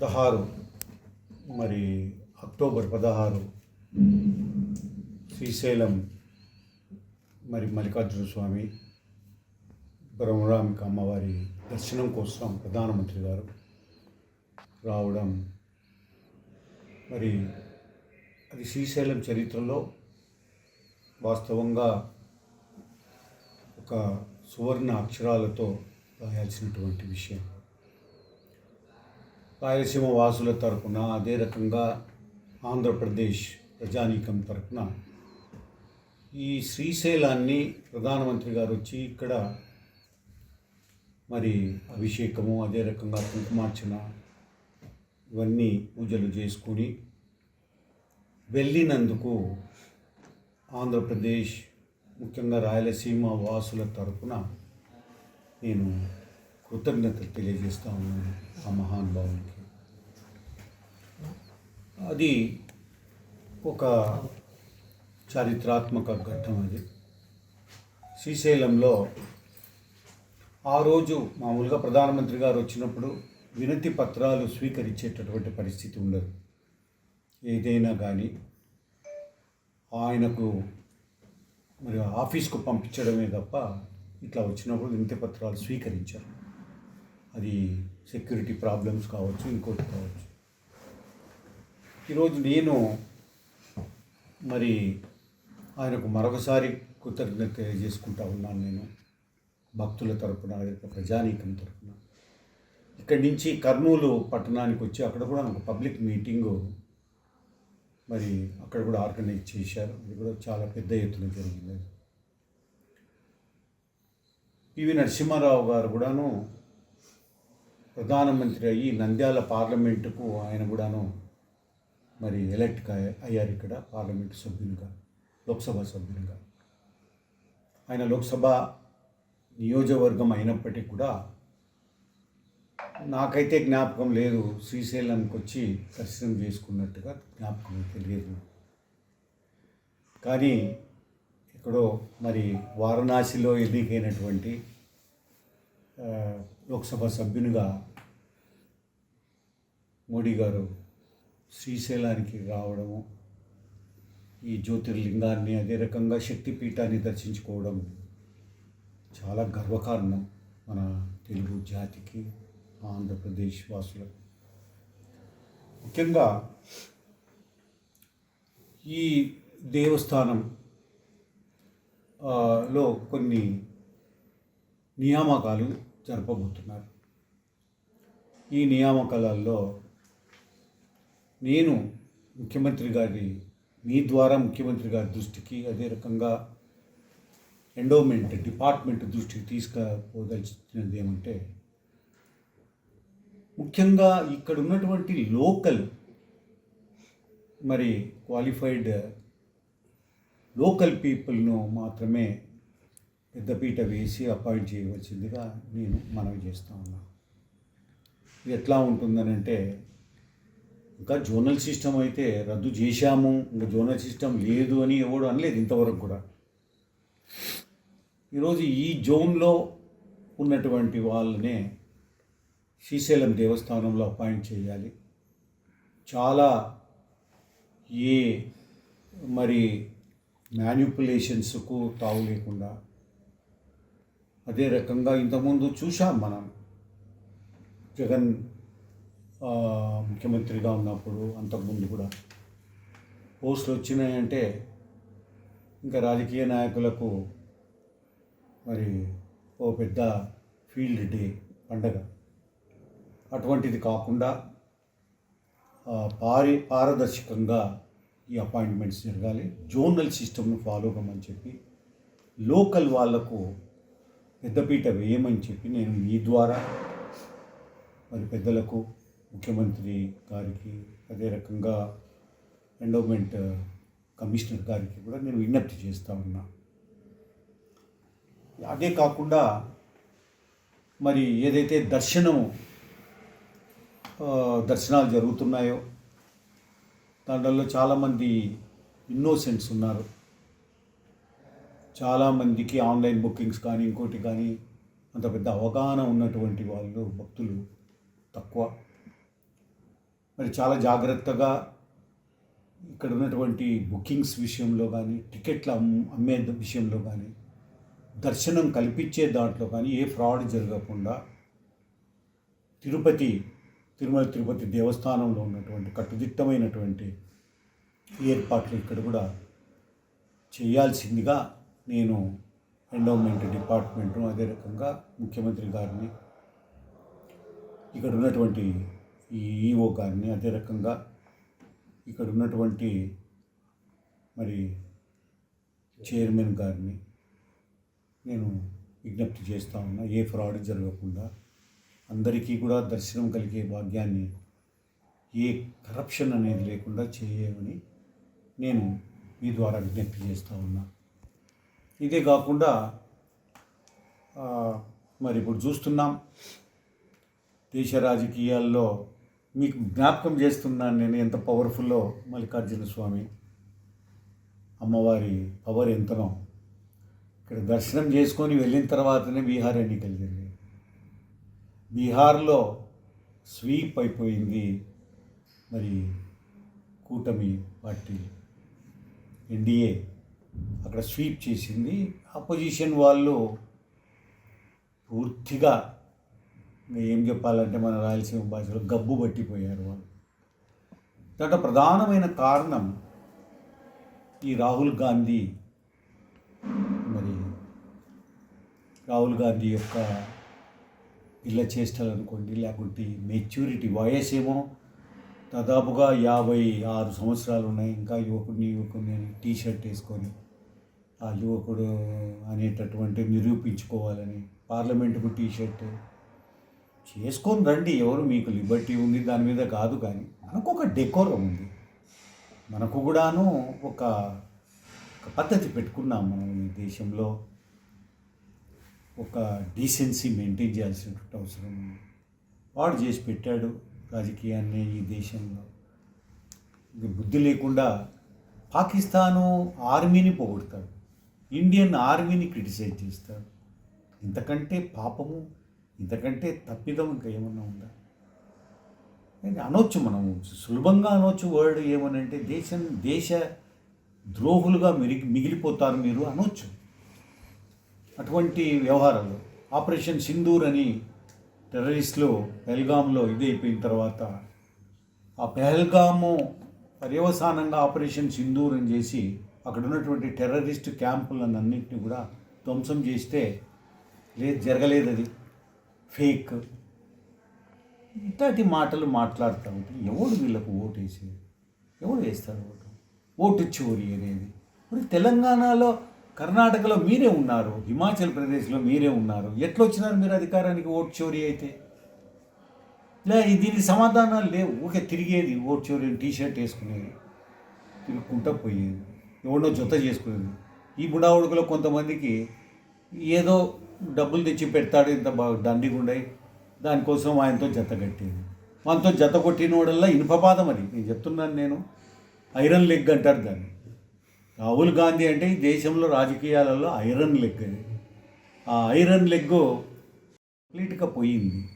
పదహారు. మరి అక్టోబర్ పదహారు. శ్రీశైలం. మరి మల్లికార్జున స్వామి. బ్రహ్మరామిక అమ్మవారి దర్శనం కోసం ప్రధానమంత్రి గారు రావడం. మరి అది శ్రీశైలం చరిత్రలో వాస్తవంగా ఒక సువర్ణ అక్షరాలతో రాయాల్సినటువంటి విషయం. రాయలసీమ వాసుల తరపున అదే రకంగా ఆంధ్రప్రదేశ్ ప్రజానీకం తరపున ఈ శ్రీశైలాన్ని ప్రధానమంత్రి గారు వచ్చి ఇక్కడ మరి అభిషేకము అదే రకంగా కుంకుమార్చన ఇవన్నీ పూజలు చేసుకుని వెళ్ళినందుకు ఆంధ్రప్రదేశ్ ముఖ్యంగా రాయలసీమ వాసుల తరపున నేను కృతజ్ఞతలు తెలియజేస్తా ఉన్నాను. ఆ మహానుభావునికి. అది ఒక చారిత్రాత్మక ఘట్టం అది. శ్రీశైలంలో ఆ రోజు మామూలుగా ప్రధానమంత్రి గారు వచ్చినప్పుడు వినతి పత్రాలు స్వీకరించేటటువంటి పరిస్థితి ఉండదు. ఏదైనా కానీ ఆయనకు మరి ఆఫీస్కు పంపించడమే తప్ప ఇట్లా వచ్చినప్పుడు వినతి పత్రాలు స్వీకరించారు. అది సెక్యూరిటీ ప్రాబ్లమ్స్ కావచ్చు ఇంకోటి కావచ్చు. ఈరోజు నేను మరి ఆయనకు మరొకసారి కృతజ్ఞత తెలియజేసుకుంటా ఉన్నాను నేను. భక్తుల తరపున అదే ప్రజానీకం తరపున. ఇక్కడి నుంచి కర్నూలు పట్టణానికి వచ్చి అక్కడ కూడా ఒక పబ్లిక్ మీటింగు మరి అక్కడ కూడా ఆర్గనైజ్ చేశారు. అది కూడా చాలా పెద్ద ఎత్తున జరిగింది. పివి నరసింహారావు గారు కూడాను ప్రధానమంత్రి అయ్యి నంద్యాల పార్లమెంటుకు ఆయన కూడాను మరి ఎలక్ట్ అయ్యారు ఇక్కడ పార్లమెంటు సభ్యునిగా లోక్సభ సభ్యునిగా ఆయన లోక్సభ నియోజకవర్గం అయినప్పటికీ కూడా నాకైతే జ్ఞాపకం లేదు శ్రీశైలంకి వచ్చి దర్శనం చేసుకున్నట్టుగా జ్ఞాపకం తెలియదు కానీ ఎక్కడో మరి వారణాసిలో ఎన్నికైనటువంటి లోక్సభ సభ్యునిగా మోడీ గారు శ్రీశైలానికి రావడము ఈ జ్యోతిర్లింగాన్ని అదే రకంగా శక్తిపీఠాన్ని దర్శించుకోవడం చాలా గర్వకారణం మన తెలుగు జాతికి ఆంధ్రప్రదేశ్ వాసులకు. ముఖ్యంగా ఈ దేవస్థానం లో కొన్ని నియామకాలు జరపబోతున్నారు. ఈ నియామకాలలో నేను ముఖ్యమంత్రి గారి మీ ద్వారా ముఖ్యమంత్రి గారి దృష్టికి అదే రకంగా ఎండోమెంట్ డిపార్ట్మెంట్ దృష్టికి తీసుకుపోదలిచినది ఏమంటే ముఖ్యంగా ఇక్కడ ఉన్నటువంటి లోకల్ మరి క్వాలిఫైడ్ లోకల్ పీపుల్ను మాత్రమే పెద్దపీట వేసి అపాయింట్ చేయవలసిందిగా నేను మనవి చేస్తా ఉన్నా. ఇది ఎట్లా ఉంటుందనంటే ఇంకా జోనల్ సిస్టమ్ అయితే రద్దు చేశాము. ఇంకా జోనల్ సిస్టమ్ లేదు అని ఎవడు అనలేదు ఇంతవరకు కూడా. ఈరోజు ఈ జోన్లో ఉన్నటువంటి వాళ్ళనే శ్రీశైలం దేవస్థానంలో అపాయింట్ చేయాలి. చాలా ఏ మరి మ్యానిపులేషన్స్కు తావు లేకుండా అదే రకంగా ఇంతకుముందు చూసాం మనం. జగన్ ముఖ్యమంత్రిగా ఉన్నప్పుడు అంతకుముందు కూడా. పోస్టులు వచ్చినాయంటే ఇంకా రాజకీయ నాయకులకు మరి ఓ పెద్ద ఫీల్డ్ డే పండగ. అటువంటిది కాకుండా పారి పారదర్శకంగా ఈ అపాయింట్మెంట్స్ జరగాలి. జోనల్ సిస్టమ్ను ఫాలో కమ్మని చెప్పి లోకల్ వాళ్ళకు పెద్దపీట వేయమని చెప్పి నేను మీ ద్వారా మరి పెద్దలకు ముఖ్యమంత్రి గారికి అదే రకంగా ఎండోమెంట్ కమిషనర్ గారికి కూడా నేను విజ్ఞప్తి చేస్తా ఉన్నా. అదే కాకుండా మరి ఏదైతే దర్శనం దర్శనాలు జరుగుతున్నాయో దాంట్లో చాలామంది ఇన్నోసెంట్స్ ఉన్నారు. చాలామందికి ఆన్లైన్ బుకింగ్స్ కానీ ఇంకోటి కానీ అంత పెద్ద అవగాహన ఉన్నటువంటి వాళ్ళు భక్తులు తక్కువ. మరి చాలా జాగ్రత్తగా ఇక్కడ ఉన్నటువంటి బుకింగ్స్ విషయంలో కానీ టికెట్లు అమ్మే విషయంలో కానీ దర్శనం కల్పించే దాంట్లో కానీ ఏ ఫ్రాడ్ జరగకుండా తిరుపతి తిరుమల తిరుపతి దేవస్థానంలో ఉన్నటువంటి కట్టుదిట్టమైనటువంటి ఏర్పాట్లు ఇక్కడ కూడా చేయాల్సిందిగా నేను ఎండోమెంట్ డిపార్ట్మెంట్ను అదే రకంగా ముఖ్యమంత్రి గారిని ఇక్కడ ఉన్నటువంటి ఈ ఈఓ గారిని అదే రకంగా ఇక్కడ ఉన్నటువంటి మరి చైర్మన్ గారిని నేను విజ్ఞప్తి చేస్తా ఉన్నా ఏ ఫ్రాడ్ జరగకుండా అందరికీ కూడా దర్శనం కలిగే భాగ్యాన్ని ఏ కరప్షన్ అనేది లేకుండా చేయమని నేను మీ ద్వారా విజ్ఞప్తి చేస్తూ ఉన్నా. ఇదే కాకుండా మరి ఇప్పుడు చూస్తున్నాం దేశ రాజకీయాల్లో మీకు జ్ఞాపకం చేస్తున్నాను నేను ఎంత పవర్ఫుల్లో మల్లికార్జున స్వామి అమ్మవారి పవర్ ఎంతనో ఇక్కడ దర్శనం చేసుకొని వెళ్ళిన తర్వాతనే బీహార్ ఎన్నికలు జరిగాయి. బీహార్లో స్వీప్ అయిపోయింది మరి కూటమి పార్టీ ఎన్డీఏ అక్కడ స్వీప్ చేసింది. అపోజిషన్ వాళ్ళు పూర్తిగా ఏం చెప్పాలంటే మన రాయలసీమ భాషలో గబ్బు పట్టిపోయారు వాళ్ళు. దాంట్లో ప్రధానమైన కారణం ఈ రాహుల్ గాంధీ మరి రాహుల్ గాంధీ యొక్క పిల్ల చేష్టలు అనుకోండి లేకుంటే మెచ్యూరిటీ వయసు ఏమో దాదాపుగా యాభై ఆరు సంవత్సరాలు ఉన్నాయి. ఇంకా యువకుడిని యువకుడిని టీషర్ట్ టీ షర్ట్ వేసుకొని ఆ యువకుడు అనేటటువంటి నిరూపించుకోవాలని పార్లమెంటుకు టీ షర్ట్ చేసుకొని రండి ఎవరు మీకు లిబర్టీ ఉంది దాని మీద కాదు కానీ మనకు ఒక డెకోరం ఉంది. మనకు కూడాను ఒక పద్ధతి పెట్టుకున్నాం మనం ఈ దేశంలో. ఒక డీసెన్సీ మెయింటైన్ చేయాల్సినటువంటి అవసరం వాడు చేసి పెట్టాడు రాజకీయాన్ని ఈ దేశంలో. బుద్ధి లేకుండా పాకిస్తాను ఆర్మీని పొగుడతాడు. ఇండియన్ ఆర్మీని క్రిటిసైజ్ చేస్తాడు. ఇంతకంటే పాపము ఇంతకంటే తప్పిదం ఇంకా ఏమన్నా ఉందా? అనొచ్చు మనం సులభంగా అనొచ్చు వర్డ్ ఏమనంటే దేశం దేశ ద్రోహులుగా మిరిగి మిగిలిపోతారు మీరు అనొచ్చు. అటువంటి వ్యవహారాలు ఆపరేషన్ సింధూర్ అని టెర్రరిస్టులు పెహల్గాంలో ఇది అయిపోయిన తర్వాత ఆ పెహల్గాము పర్యవసానంగా ఆపరేషన్ సింధూర్ అని చేసి అక్కడ ఉన్నటువంటి టెర్రరిస్ట్ క్యాంపులన్నింటినీ కూడా ధ్వంసం చేస్తే లేదు జరగలేదు అది. ఫేక్. ఇట్లాంటి మాటలు మాట్లాడుతూ ఉంటే ఎవడు వీళ్ళకు ఓటు వేసేది ఎవడు వేస్తారు ఓటు? ఓటు చోరీ అనేది. మరి తెలంగాణలో కర్ణాటకలో మీరే ఉన్నారు హిమాచల్ ప్రదేశ్లో మీరే ఉన్నారు. ఎట్లా వచ్చినారు మీరు అధికారానికి ఓటు చోరీ అయితే? లే దీనికి సమాధానాలు లేవు. ఊకే తిరిగేది ఓటు చోరీ టీ షర్ట్ వేసుకునేది. తిరుగుకుంటా పోయేది. ఎవడో జొత్త చేసుకునేది. ఈ బుడావుడుకులో కొంతమందికి ఏదో డబ్బులు తెచ్చి పెడతాడు ఇంత బాగా దండిగుండయి దానికోసం ఆయనతో జత కట్టేది. మనతో జత కొట్టినోడల్లా ఇనుపపాదం అది. నేను చెప్తున్నాను నేను. ఐరన్ లెగ్ అంటారు దాన్ని. రాహుల్ గాంధీ అంటే ఈ దేశంలో రాజకీయాలలో ఐరన్ లెగ్ అది. ఆ ఐరన్ లెగ్ కంప్లీట్గా పోయింది.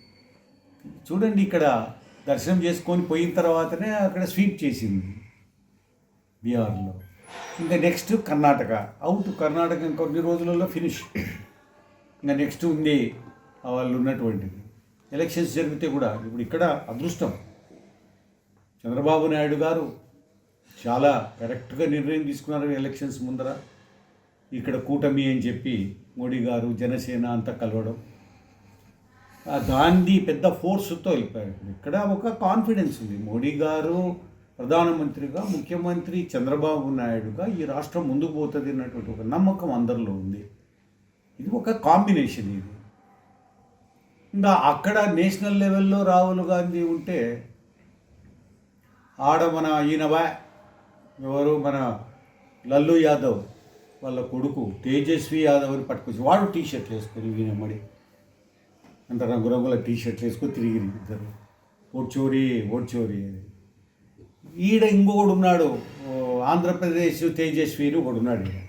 చూడండి ఇక్కడ దర్శనం చేసుకొని పోయిన తర్వాతనే అక్కడ స్వీప్ చేసింది బీహార్లో. ఇంకా నెక్స్ట్ కర్ణాటక. అవుట్ కర్ణాటక ఇంకొన్ని రోజులలో ఫినిష్. ఇంకా నెక్స్ట్ ఉంది వాళ్ళు ఉన్నటువంటిది. ఎలక్షన్స్ జరిగితే కూడా ఇప్పుడు ఇక్కడ అదృష్టం. చంద్రబాబు నాయుడు గారు చాలా కరెక్ట్గా నిర్ణయం తీసుకున్నారు ఎలక్షన్స్ ముందర. ఇక్కడ కూటమి అని చెప్పి మోడీ గారు జనసేన అంతా కలవడం. గాంధీ పెద్ద ఫోర్స్తో వెళ్ళిపోయారు ఇక్కడ ఒక కాన్ఫిడెన్స్ ఉంది. మోడీ గారు ప్రధానమంత్రిగా ముఖ్యమంత్రి చంద్రబాబు నాయుడుగా ఈ రాష్ట్రం ముందుకు పోతుంది అన్నటువంటి ఒక నమ్మకం అందరిలో ఉంది. ఇది ఒక కాంబినేషన్ ఇది. ఇంకా అక్కడ నేషనల్ లెవెల్లో రాహుల్ గాంధీ ఉంటే ఆడ మన ఈయనవా ఎవరు? మన లల్లు యాదవ్ వాళ్ళ కొడుకు తేజస్వి యాదవ్ అని పట్టుకొచ్చి వాడు టీ షర్ట్లు వేసుకొని వీనమ్మడి అంత రంగురంగుల టీ షర్ట్లు వేసుకొని తిరిగి ఇద్దరు. ఓడ్చోరి ఓడ్చోరి అని. ఈడ ఇంకొకడు ఉన్నాడు ఆంధ్రప్రదేశ్ తేజస్విని ఒకడు ఉన్నాడు ఈడ.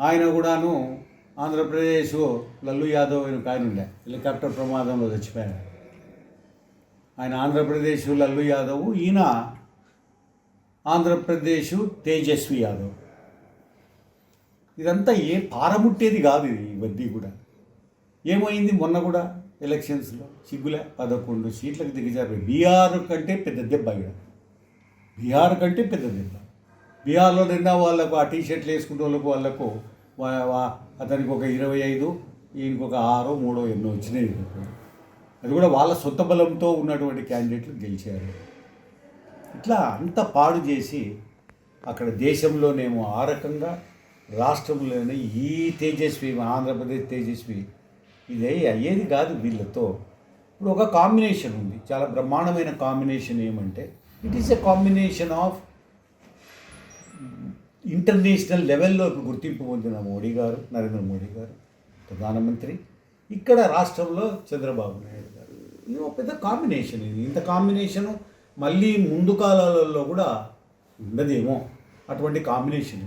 ఆయన కూడాను ఆంధ్రప్రదేశ్ లల్లు యాదవ్ అని ఆయన ఉండే. హెలికాప్టర్ ప్రమాదంలో చచ్చిపోయాడు. ఆయన ఆంధ్రప్రదేశ్ లల్లు యాదవ్ ఈయన ఆంధ్రప్రదేశ్ తేజస్వి యాదవ్. ఇదంతా ఏ పారముట్టేది కాదు ఇది ఇవన్నీ కూడా. ఏమైంది? మొన్న కూడా ఎలక్షన్స్లో సిగ్గులే పదకొండు సీట్లకు దిగజారు బీహార్ కంటే పెద్ద దెబ్బ ఇక్కడ బీహార్ కంటే పెద్ద దెబ్బ. బీహార్లో నిన్న వాళ్ళకు ఆ టీ షర్ట్లు వేసుకునే వాళ్ళకు వాళ్ళకు అతనికి ఒక ఇరవై ఐదు ఈయనకు ఒక ఆరో మూడో ఎన్నో వచ్చినాయి. అది కూడా వాళ్ళ సొంత బలంతో ఉన్నటువంటి క్యాండిడేట్లు గెలిచారు. ఇట్లా అంత పాడు చేసి అక్కడ దేశంలోనేమో ఆ రకంగా రాష్ట్రంలోనే ఈ తేజస్వి ఆంధ్రప్రదేశ్ తేజస్వి ఇదే అయ్యేది కాదు వీళ్ళతో. ఇప్పుడు ఒక కాంబినేషన్ ఉంది. చాలా బ్రహ్మాండమైన కాంబినేషన్ ఏమంటే it is a combination of international లెవెల్లో ఇప్పుడు గుర్తింపు పొందిన మోడీ గారు నరేంద్ర మోడీ గారు ప్రధానమంత్రి ఇక్కడ రాష్ట్రంలో చంద్రబాబు నాయుడు గారు. ఇది ఒక పెద్ద కాంబినేషన్ ఇది. ఇంత కాంబినేషను మళ్ళీ ముందు కాలాలలో కూడా ఉండదేమో. అటువంటి కాంబినేషన్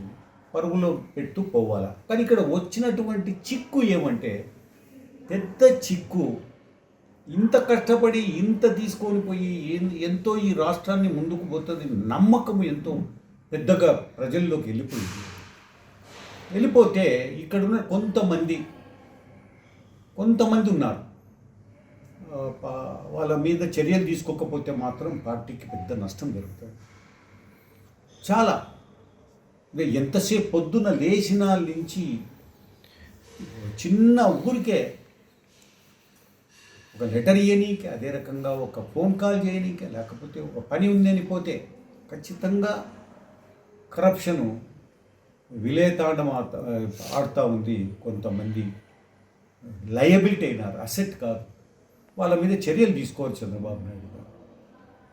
పరుగులో పెట్టు పోవాలా. కానీ ఇక్కడ వచ్చినటువంటి చిక్కు ఏమంటే పెద్ద చిక్కు ఇంత కష్టపడి ఇంత తీసుకొని పోయి ఎంతో ఈ రాష్ట్రాన్ని ముందుకు పోతుంది నమ్మకం ఎంతో పెద్దగా ప్రజల్లోకి వెళ్ళిపోయింది. వెళ్ళిపోతే ఇక్కడ ఉన్న కొంతమంది కొంతమంది ఉన్నారు. వాళ్ళ మీద చర్యలు తీసుకోకపోతే మాత్రం పార్టీకి పెద్ద నష్టం జరుగుతుంది. చాలా. ఎంతసేపు పొద్దున లేచిన నుంచి చిన్న ఊరికే ఒక లెటర్ ఇవ్వనీకే అదే రకంగా ఒక ఫోన్ కాల్ చేయనీకే లేకపోతే ఒక పని ఉందని పోతే ఖచ్చితంగా కరప్షను విలేతాండం ఆడతా ఆడుతూ ఉంది కొంతమంది. లయబిలిటీ అయినారు అసెట్ కాదు. వాళ్ళ మీద చర్యలు తీసుకోవాలి చంద్రబాబు నాయుడు గారు.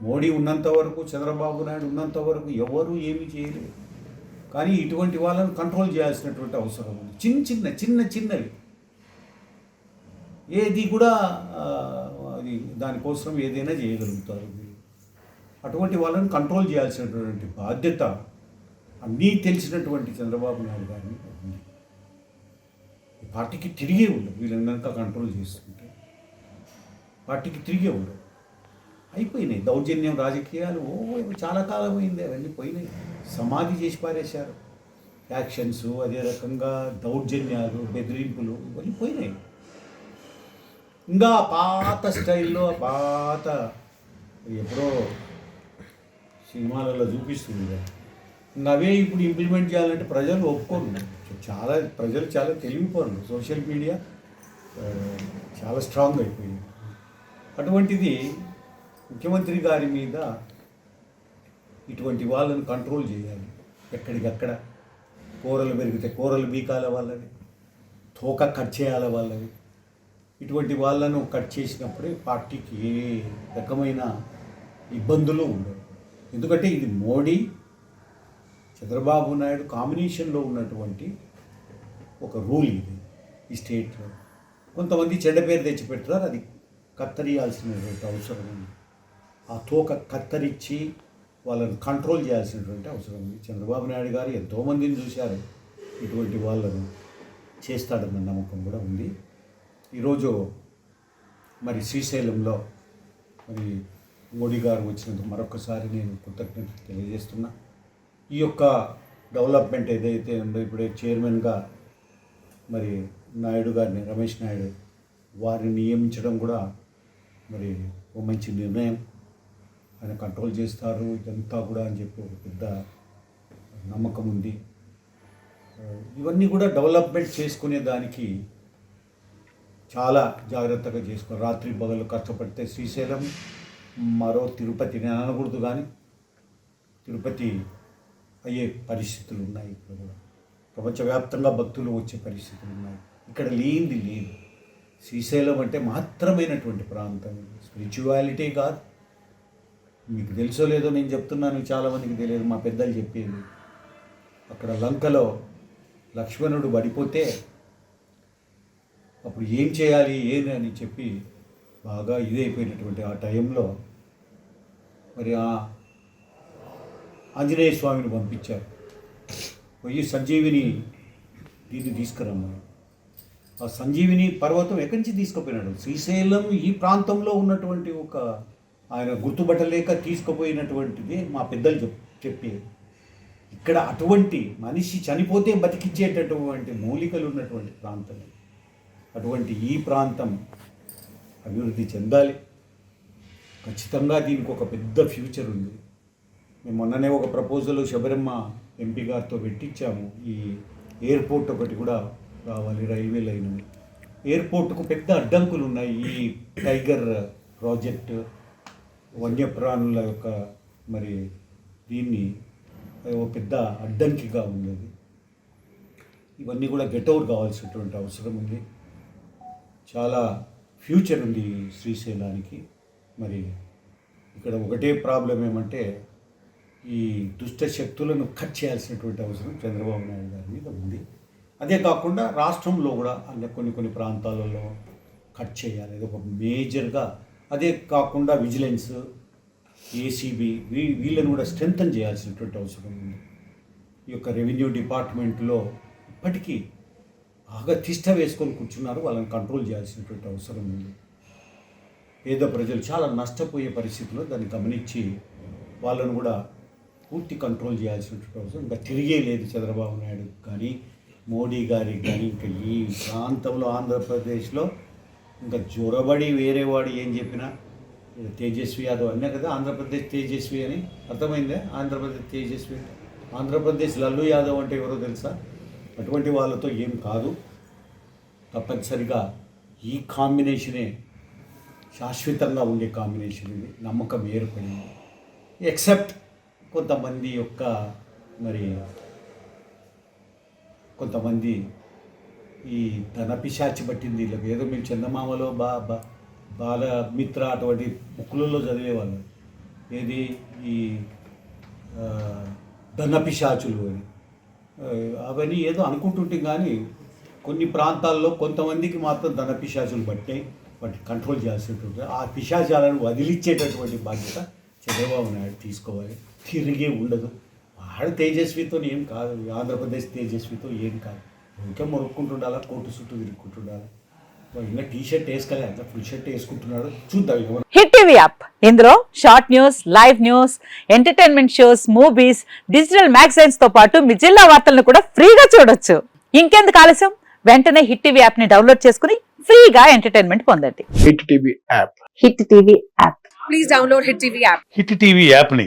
మోడీ ఉన్నంత వరకు చంద్రబాబు నాయుడు ఉన్నంత వరకు ఎవరు ఏమీ చేయలేదు. కానీ ఇటువంటి వాళ్ళని కంట్రోల్ చేయాల్సినటువంటి అవసరం ఉంది. చిన్న చిన్న చిన్న చిన్నవి. ఏది కూడా అది దానికోసం ఏదైనా చేయగలుగుతారు అటువంటి వాళ్ళని కంట్రోల్ చేయాల్సినటువంటి బాధ్యత అన్నీ తెలిసినటువంటి చంద్రబాబు నాయుడు గారిని ఉంది. ఈ పార్టీకి తిరిగే ఉండవు వీళ్ళని కంట్రోల్ చేస్తుంటే పార్టీకి తిరిగే ఉండవు అయిపోయినాయి. దౌర్జన్యం రాజకీయాలు ఓ చాలా కాలం అయింది అవన్నీ పోయినాయి. సమాధి చేసి పారేశారు. యాక్షన్స్ అదే రకంగా దౌర్జన్యాలు బెదిరింపులు ఇవన్నీ పోయినాయి. ఇంకా పాత స్టైల్లో పాత ఎప్పుడో సినిమాలలో చూపిస్తుంది కదా. అవే ఇప్పుడు ఇంప్లిమెంట్ చేయాలంటే ప్రజలు ఒప్పుకోరు. చాలా ప్రజలు చాలా తెలివిపోరు. సోషల్ మీడియా చాలా స్ట్రాంగ్ అయిపోయింది. అటువంటిది ముఖ్యమంత్రి గారి మీద ఇటువంటి వాళ్ళని కంట్రోల్ చేయాలి. ఎక్కడికక్కడ కూరలు పెరిగితే కూరలు బీకాల వాళ్ళని తోక కట్ చేయాల వాళ్ళని ఇటువంటి వాళ్ళను కట్ చేసినప్పుడే పార్టీకి ఏ రకమైన ఇబ్బందులు ఉండవు. ఎందుకంటే ఇది మోడీ చంద్రబాబు నాయుడు కాంబినేషన్లో ఉన్నటువంటి ఒక రూల్ ఇది ఈ స్టేట్లో. కొంతమంది చెడ్డ పేరు తెచ్చి పెడుతున్నారు అది కత్తరియాల్సినటువంటి అవసరం ఉంది. ఆ తోక కత్తరించి వాళ్ళని కంట్రోల్ చేయాల్సినటువంటి అవసరం ఉంది. చంద్రబాబు నాయుడు గారు ఎంతోమందిని చూశారు ఇటువంటి వాళ్ళను చేస్తాడన్న నమ్మకం కూడా ఉంది. ఈరోజు మరి శ్రీశైలంలో మరి మోడీ గారు వచ్చినందుకు మరొకసారి నేను కృతజ్ఞతలు తెలియజేస్తున్నా. ఈ యొక్క డెవలప్మెంట్ ఏదైతే ఉందో ఇప్పుడే చైర్మన్గా మరి నాయుడు గారిని రమేష్ నాయుడు వారిని నియమించడం కూడా మరి ఓ మంచి నిర్ణయం. ఆయన కంట్రోల్ చేస్తారు ఇదంతా కూడా అని చెప్పి ఒక పెద్ద నమ్మకం ఉంది. ఇవన్నీ కూడా డెవలప్మెంట్ చేసుకునే దానికి చాలా జాగ్రత్తగా చేసుకో రాత్రి పగలు కష్టపడితే శ్రీశైలం మరో తిరుపతి నేను అనకూడదు కానీ తిరుపతి అయ్యే పరిస్థితులు ఉన్నాయి ఇక్కడ కూడా. ప్రపంచవ్యాప్తంగా భక్తులు వచ్చే పరిస్థితులు ఉన్నాయి ఇక్కడ లేనిది లేదు. శ్రీశైలం అంటే మాత్రమైనటువంటి ప్రాంతం. స్పిరిచువాలిటీ కాదు. మీకు తెలుసో లేదో నేను చెప్తున్నాను చాలామందికి తెలియదు మా పెద్దలు చెప్పేది. అక్కడ లంకలో లక్ష్మణుడు పడిపోతే అప్పుడు ఏం చేయాలి ఏది అని చెప్పి బాగా ఇదైపోయినటువంటి ఆ టైంలో మరి ఆ ఆంజనేయ స్వామిని పంపించారు. పోయి సంజీవిని దీన్ని తీసుకురమ్మని. ఆ సంజీవిని పర్వతం ఎక్కడి నుంచి తీసుకుపోయినాడు? శ్రీశైలం ఈ ప్రాంతంలో ఉన్నటువంటి ఒక ఆయన గుర్తుపట్టలేక తీసుకుపోయినటువంటిది మా పెద్దలు చెప్ చెప్పేది. ఇక్కడ అటువంటి మనిషి చనిపోతే బతికించేటటువంటి మూలికలు ఉన్నటువంటి ప్రాంతం అటువంటి ఈ ప్రాంతం అభివృద్ధి చెందాలి. ఖచ్చితంగా దీనికి ఒక పెద్ద ఫ్యూచర్ ఉంది. మేము మొన్ననే ఒక ప్రపోజల్ శబరిమ్మ ఎంపీ గారితో పెట్టించాము. ఈ ఎయిర్పోర్ట్ ఒకటి కూడా రావాలి రైల్వే లైన్ ఎయిర్పోర్ట్కు పెద్ద అడ్డంకులు ఉన్నాయి. ఈ టైగర్ ప్రాజెక్ట్ వన్యప్రాణుల యొక్క మరి దీన్ని ఒక పెద్ద అడ్డంకిగా ఉంది అది. ఇవన్నీ కూడా గెట్అవుట్ కావాల్సినటువంటి అవసరం ఉంది. చాలా ఫ్యూచర్ ఉంది శ్రీశైలానికి. మరి ఇక్కడ ఒకటే ప్రాబ్లం ఏమంటే ఈ దుష్ట శక్తులను కట్ చేయాల్సినటువంటి అవసరం చంద్రబాబు నాయుడు గారి మీద ఉంది. అదే కాకుండా రాష్ట్రంలో కూడా అన్ని కొన్ని కొన్ని ప్రాంతాలలో కట్ చేయాలి. అది ఒక మేజర్గా అదే కాకుండా విజిలెన్స్ ఏసీబీ వీ వీళ్ళని కూడా స్ట్రెంగ్తన్ చేయాల్సినటువంటి అవసరం ఉంది. ఈ యొక్క రెవెన్యూ డిపార్ట్మెంట్లో ఇప్పటికీ బాగా తిష్ట వేసుకొని కూర్చున్నారు. వాళ్ళని కంట్రోల్ చేయాల్సినటువంటి అవసరం ఉంది. పేద ప్రజలు చాలా నష్టపోయే పరిస్థితిలో దాన్ని గమనించి వాళ్ళను కూడా పూర్తి కంట్రోల్ చేయాల్సినటువంటి అవసరం ఇంకా తిరిగే లేదు చంద్రబాబు నాయుడు కానీ మోడీ గారికి కానీ ఇంకా ఈ ప్రాంతంలో ఆంధ్రప్రదేశ్లో ఇంకా జొరబడి వేరే వాడు ఏం చెప్పినా తేజస్వి యాదవ్ అన్నా కదా ఆంధ్రప్రదేశ్ తేజస్వి అని అర్థమైందా? ఆంధ్రప్రదేశ్ తేజస్వి ఆంధ్రప్రదేశ్ లల్లు యాదవ్ అంటే ఎవరో తెలుసా? అటువంటి వాళ్ళతో ఏం కాదు. తప్పనిసరిగా ఈ కాంబినేషనే శాశ్వతంగా ఉండే కాంబినేషన్ ఇది. నమ్మకం ఏర్పడింది. ఎక్సెప్ట్ కొంతమంది యొక్క మరి కొంతమంది ఈ ధన పిశాచి పట్టింది. వీళ్ళకి ఏదో మేము చందమామలో బా బాల మిత్ర అటువంటి బుక్కులలో చదివేవాళ్ళు. ఏది? ఈ ఆ, ధన పిశాచులు అని. అవన్నీ ఏదో అనుకుంటుంటే కానీ కొన్ని ప్రాంతాల్లో కొంతమందికి మాత్రం ధన పిశాచులు పట్టాయి. వాటిని కంట్రోల్ చేయాల్సినటువంటి ఆ పిశాచాలను వదిలిచ్చేటటువంటి బాధ్యత చంద్రబాబు నాయుడు తీసుకోవాలి. తిరిగే ఉండదు. వాడు తేజస్వితో ఏం కాదు. ఆంధ్రప్రదేశ్ తేజస్వితో ఏం కాదు. ఇంకా మొరుక్కుంటుండాలా కోటు చుట్టూ తిరుగుకుంటుండాలా వాడు ఇంకా టీ షర్ట్ వేసుకోలే అంత ఫుల్ షర్ట్ వేసుకుంటున్నాడు. చూద్దాం హిట్ టీవీ యాప్. ఇందులో short news live news entertainment shows movies digital మ్యాగజైన్స్తో పాటు మీ జిల్లా వార్తలను కూడా ఫ్రీగా చూడొచ్చు. ఇంకెందుకు ఆలస్యం? వెంటనే హిట్ టీవీ యాప్ని డౌన్లోడ్ చేసుకుని ఫ్రీగా ఎంటర్టైన్మెంట్ పొందండి. Hit TV app. Hit TV app. please download Hit TV app. Hit TV యాప్ని